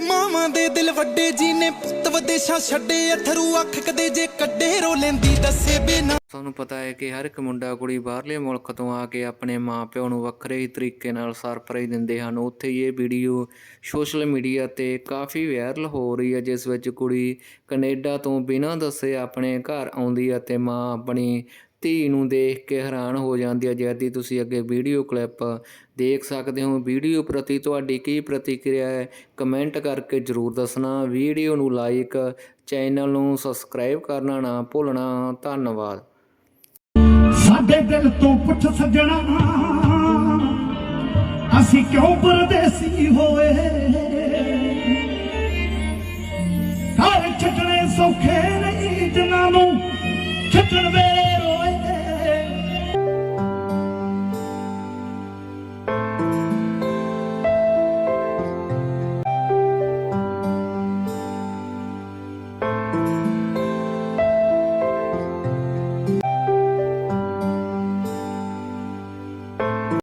more. ਮਾਵਾਂ ਦੇ ਦਿਲ ਵੱਡੇ ਜੀ ਨੇ ਪੁੱਤ ਵਿਦੇਸ਼ਾਂ ਛੱਡੇ ਅਥਰੂ ਅੱਖ ਕਦੇ ਜੇ ਕੱਢੇ ਰੋ ਲੈਂਦੀ ਦੱਸੇ ਬਿਨਾ। ਤੁਹਾਨੂੰ ਪਤਾ ਹੈ ਕਿ ਹਰ ਇੱਕ ਮੁੰਡਾ ਕੁੜੀ ਬਾਹਰਲੇ ਮੁਲਕ ਤੋਂ ਆ ਕੇ ਆਪਣੇ ਮਾਪਿਆਂ ਨੂੰ ਵੱਖਰੇ ਹੀ ਤਰੀਕੇ ਨਾਲ ਸਰਪ੍ਰਾਈਜ਼ ਦਿੰਦੇ ਹਨ। ਉੱਥੇ ਇਹ ਵੀਡੀਓ ਸੋਸ਼ਲ ਮੀਡੀਆ ਤੇ ਕਾਫੀ ਵਾਇਰਲ ਹੋ ਰਹੀ ਹੈ, ਜਿਸ ਵਿੱਚ ਕੁੜੀ ਕੈਨੇਡਾ ਤੋਂ ਬਿਨਾਂ ਦੱਸੇ ਆਪਣੇ ਘਰ ਆਉਂਦੀ ਹੈ ਤੇ ਮਾਂ ਆਪਣੀ ਧੀ ਨੂੰ ਦੇਖ ਕੇ ਹੈਰਾਨ ਹੋ ਜਾਂਦੀ ਹੈ। ਜਦ, ਤੁਸੀਂ ਅੱਗੇ ਵੀਡੀਓ ਕਲਿੱਪ ਦੇਖ ਸਕਦੇ ਹੋ। ਵੀਡੀਓ ਪ੍ਰਤੀ ਤੁਹਾਡੀ ਕੀ ਪ੍ਰਤੀਕਿਰਿਆ ਹੈ? ਕਮੈਂਟ ਕਰਕੇ ਜ਼ਰੂਰ ਦੱਸਣਾ। ਵੀਡੀਓ ਨੂੰ ਲਾਈਕ, ਚੈਨਲ ਨੂੰ ਸਬਸਕ੍ਰਾਈਬ ਕਰਨਾ ਨਾ ਭੁੱਲਣਾ। ਧੰਨਵਾਦ। ਸਾਡੇ ਦਿਲ ਤੋਂ ਪੁੱਛ ਸੱਜਣਾ, ਅਸੀਂ ਕਿਉਂ ਪਰਦੇਸੀ ਹੋਏ? ਘਰ ਛੱਡਣੇ ਸੌਖੇ ਨਹੀਂ ਜਿਨ੍ਹਾਂ ਨੂੰ ਛੱਡਣ ਵੇਲੇ।